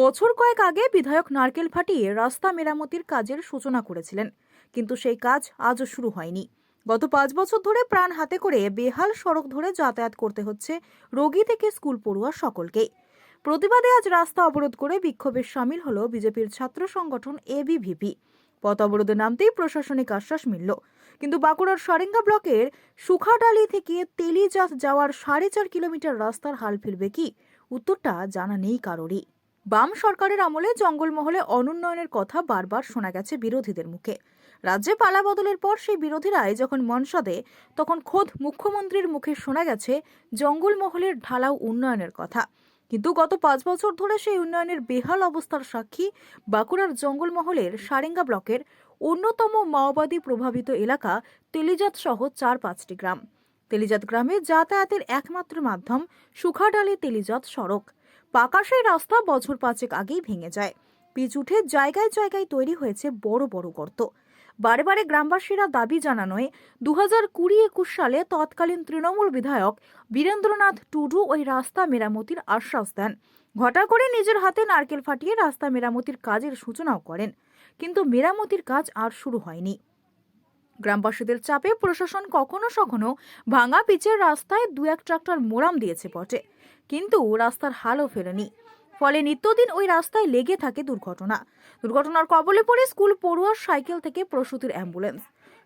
বছর কয়েক আগে বিধায়ক নারকেল ফাটিয়ে রাস্তা মেরামতির কাজের সূচনা করেছিলেন, কিন্তু সেই কাজ আজও শুরু হয়নি। গত পাঁচ বছর ধরে প্রাণ হাতে করে বেহাল সড়ক ধরে যাতায়াত করতে হচ্ছে রোগী থেকে স্কুল পড়ুয়া সকলকেই। প্রতিবাদে আজ রাস্তা অবরোধ করে বিক্ষোভে সামিল হল বিজেপির ছাত্র সংগঠন এবিভিপি পথ অবরোধে নামতেই প্রশাসনিক আশ্বাস মিলল। কিন্তু বাঁকুড়ার সারেঙ্গা ব্লকের সুখাডালি থেকে তেলিজাত যাওয়ার সাড়ে চার কিলোমিটার রাস্তার হাল ফিরবে কি? উত্তরটা জানা নেই কারোরই। বাম সরকারের আমলে জঙ্গলমহলে অনুন্নয়নের কথা বারবার শোনা গেছে বিরোধীদের মুখে। রাজ্যে পালা বদলের পর সেই বিরোধীরাই যখন মনসাদে তখন খোদ মুখ্যমন্ত্রীর মুখে শোনা গেছে জঙ্গলমহলের ঢালাও উন্নয়নের কথা। কিন্তু গত পাঁচ বছর ধরে সেই উন্নয়নের বেহাল অবস্থার সাক্ষী বাঁকুড়ার জঙ্গলমহলের সারেঙ্গা ব্লকের অন্যতম মাওবাদী প্রভাবিত এলাকা তেলিজাত সহ চার পাঁচটি গ্রাম। তেলিজাত গ্রামে যাতায়াতের একমাত্র মাধ্যম সুখাডালি তেলিজাত সড়ক। পাকা সেই রাস্তা বছর পাঁচেক আগেই ভেঙে যায়। পিচ উঠে জায়গায় জায়গায় তৈরি হয়েছে বড় বড় গর্ত। বারে বারে গ্রামবাসীরা দাবি জানানোয় দু হাজার কুড়ি একুশ সালে তৎকালীন তৃণমূল বিধায়ক বীরেন্দ্রনাথ টুডু ওই রাস্তা মেরামতির আশ্বাস দেন। ঘটা করে নিজের হাতে নারকেল ফাটিয়ে রাস্তা মেরামতির কাজের সূচনাও করেন। কিন্তু মেরামতির কাজ আর শুরু হয়নি। গ্রামবাসীদের চাপে প্রশাসন কখনো সখনো ভাঙা পিচের রাস্তায় দু এক ট্রাক্টর মোরাম দিয়েছে বটে। কিন্তু রাস্তার হালও ফেরেনি। ফলে নিত্যদিন ওই রাস্তায় লেগে থাকে দুর্ঘটনা। দুর্ঘটনার কবলে পড়ে স্কুল পড়ুয়ার সাইকেল থেকে প্রসূতির অ্যাম্বুলেন্স।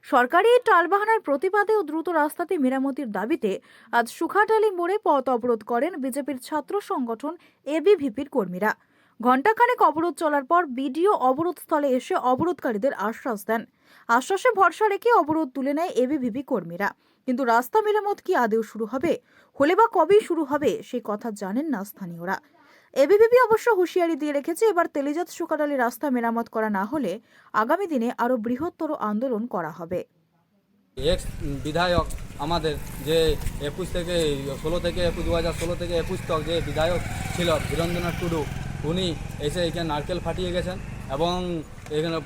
সরকারি এই টালবাহানার প্রতিবাদে ও দ্রুত রাস্তাতে মেরামতির দাবিতে আজ সুখাটালি মোড়ে পথ অবরোধ করেন বিজেপির ছাত্র সংগঠন এবিভিপির কর্মীরা। ঘণ্টাখানেক অবরোধ চলার পর বিডিও অবরোধস্থলে এসে অবরোধকারীদের আশ্বাস দেন। আশ্বাসে ভরসা রেখে অবরোধ তুলে নেয় এবিভিপি কর্মীরা। কিন্তু রাস্তা মেরামত কি আদেও শুরু হবে? হলে বা কবেই শুরু হবে? সেই কথা জানেন না স্থানীয়রা। এবিভিপি অবশ্য হুঁশিয়ারি দিয়ে রেখেছে, এবার তেলিজাত সুকাডালি রাস্তা মেরামত করা না হলে আগামী দিনে আরও বৃহত্তর আন্দোলন করা হবে। এক্স বিধায়ক আমাদের যে একুশ থেকে ষোলো থেকে একুশ দু হাজার ষোলো থেকে একুশ তক যে বিধায়ক ছিল বীরেন্দ্রনাথ টুডু, উনি এসে এখানে নারকেল ফাটিয়ে গেছেন। এবং এখানে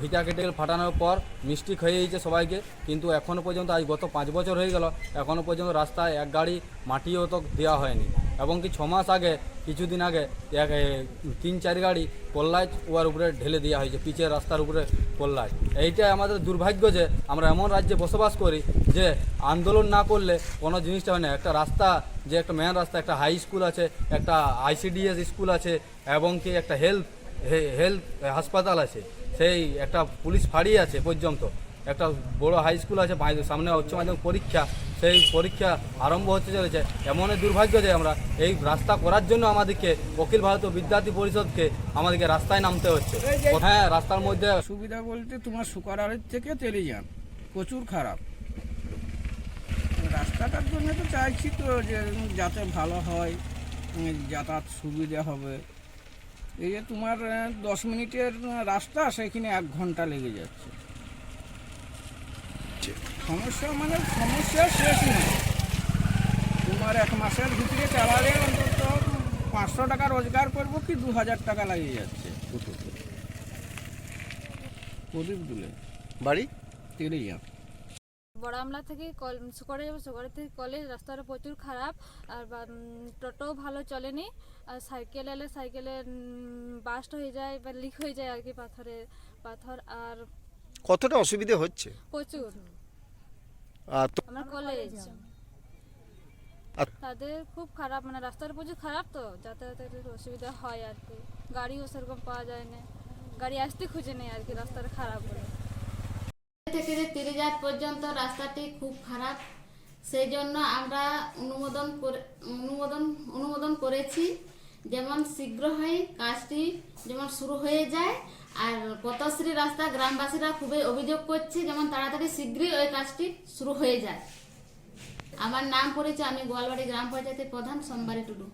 ফিতা কেটে ফাটানোর পর মিষ্টি খাইয়েছে সবাইকে। কিন্তু এখনও পর্যন্ত, আজ গত পাঁচ বছর হয়ে গেল এখনও পর্যন্ত রাস্তায় এক গাড়ি মাটিও তো দেওয়া হয়নি। এবং কি ছ মাস আগে, কিছুদিন আগে এক তিন, চার গাড়ি কল্লায় ওয়ার উপরে ঢেলে দেওয়া হয়েছে, পিচের রাস্তার উপরে কল্লায় এইটাই আমাদের দুর্ভাগ্য যে, আমরা এমন রাজ্যে বসবাস করি যে, আন্দোলন না করলে কোনো জিনিসটা হয় না। একটা রাস্তা, যে একটা মেন রাস্তা, একটা হাই স্কুল আছে, একটা আইসিডিএস স্কুল আছে, এবং কি একটা হেলথ হেলথ হাসপাতাল আছে। সেই একটা পুলিশ ফাঁড়ি আছে পর্যন্ত। একটা বড় হাই স্কুল আছে সামনে উচ্চ মাধ্যমিক পরীক্ষা। সেই পরীক্ষা আরম্ভ হতে চলেছে। এমনই দুর্ভাগ্য যে আমরা এই রাস্তা করার জন্য আমাদেরকে অখিল ভারতীয় বিদ্যার্থী পরিষদকে আমাদেরকে রাস্তায় নামতে হচ্ছে। হ্যাঁ রাস্তার মধ্যে সুবিধা বলতে তোমার সুকারারের থেকে তেলে যান। প্রচুর খারাপ। রাস্তাটার জন্য তো চাইছি তো যে যাতে ভালো হয় যাতায়াত সুবিধা হবে। এই যে তোমার দশ মিনিটের রাস্তা সেখানে এক ঘণ্টা লেগে যাচ্ছে। সমস্যা মানে সমস্যা শেষ নেই তোমার এক মাসের ভিতরে চালালে অন্তত পাঁচশো টাকা রোজগার করব কি দু হাজার টাকা লাগিয়ে যাচ্ছে। প্রদীপ দুলে। বাড়ি? তেলিয়া বড় আমলা থেকে কল সুকরে যাব সুকরে থেকে কলেজ রাস্তাটা প্রচুর খারাপ আর বা, টোটোও ভালো চলেনি আর সাইকেল এলে সাইকেলে বাস্ট হয়ে যায় বা লিক হয়ে যায় আর কি পাথরে পাথর আর কতটা অসুবিধে হচ্ছে? প্রচুর। আর আমার কলেজ তাদের খুব খারাপ মানে রাস্তাটা প্রচুর খারাপ তো যাতায়াতের অসুবিধা হয় আর কি। গাড়িও সেরকম পাওয়া যায় না। গাড়ি আসতে খুঁজে নেই আর কি রাস্তাটা খারাপ বলে। থেকে যে তিরিজাত পর্যন্ত রাস্তাটি খুব খারাপ সেই জন্য আমরা অনুমোদন অনুমোদন অনুমোদন করেছি। যেমন শীঘ্র হয় কাজটি যেমন শুরু হয়ে যায়, আর পথশ্রী রাস্তা গ্রামবাসীরা খুবই অভিযোগ করছে যেমন তাড়াতাড়ি শীঘ্রই ওই কাজটি শুরু হয়ে যায়। আমার নাম পড়েছে আমি গোয়ালবাড়ি গ্রাম পঞ্চায়েতের প্রধান সোমবারী টুডু।